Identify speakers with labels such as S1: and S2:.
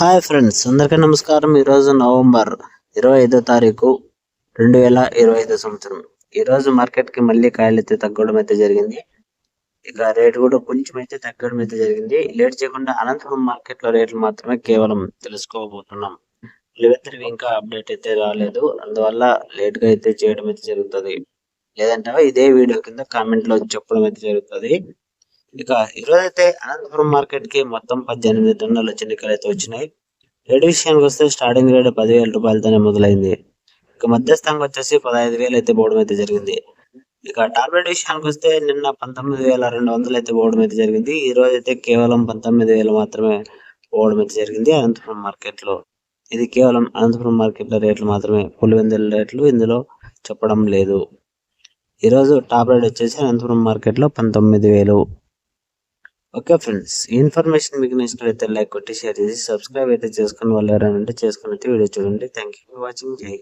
S1: Hi friends అందరికీ నమస్కారం. ఈరోజు నవంబర్ ఇరవై ఐదో తారీఖు రెండు వేల ఇరవై ఐదో సంవత్సరం. ఈరోజు మార్కెట్కి మళ్ళీ కాయలు అయితే తగ్గడం అయితే జరిగింది. ఇక రేటు కూడా కొంచెం అయితే తగ్గడం అయితే జరిగింది. లేట్ చేయకుండా అనంతపురం మార్కెట్లో రేట్లు మాత్రమే కేవలం తెలుసుకోబోతున్నాం. వీళ్ళిద్దరికి ఇంకా అప్డేట్ అయితే రాలేదు. అందువల్ల లేట్గా అయితే చేయడం అయితే జరుగుతుంది. లేదంటే ఇదే వీడియో కింద కామెంట్లో చెప్పడం అయితే జరుగుతుంది. ఇక ఈరోజు అయితే అనంతపురం మార్కెట్కి మొత్తం పద్దెనిమిది టన్నుల చెనికలు అయితే వచ్చినాయి. రేటు విషయానికి వస్తే స్టార్టింగ్ రేట్ పదివేల రూపాయలతోనే మొదలైంది. ఇక మధ్యస్థంగా వచ్చేసి పదహైదు వేలు అయితే పోవడం అయితే జరిగింది. ఇక టార్గెట్ విషయానికి వస్తే నిన్న పంతొమ్మిది వేల రెండు వందలు అయితే పోవడం అయితే జరిగింది. ఈ రోజు అయితే కేవలం పంతొమ్మిది వేలు మాత్రమే పోవడం అయితే జరిగింది అనంతపురం మార్కెట్లో ఇది కేవలం అనంతపురం మార్కెట్లో రేట్లు మాత్రమే పులివెందుల రేట్లు ఇందులో చెప్పడం లేదు. ఈరోజు టాప్ రేట్ వచ్చేసి అనంతపురం మార్కెట్లో పంతొమ్మిది వేలు. ఓకే ఫ్రెండ్స్ ఇన్ఫర్మేషన్ మీకు నచ్చినట్లయితే లైక్ కొట్టి షేర్ చేసి సబ్స్క్రైబ్ అయితే చేసుకుని వాళ్ళు ఎవరైనా ఉంటే చేసుకున్నట్టు వీడియో చూడండి. థ్యాంక్ యూ ఫర్ వాచింగ్ జై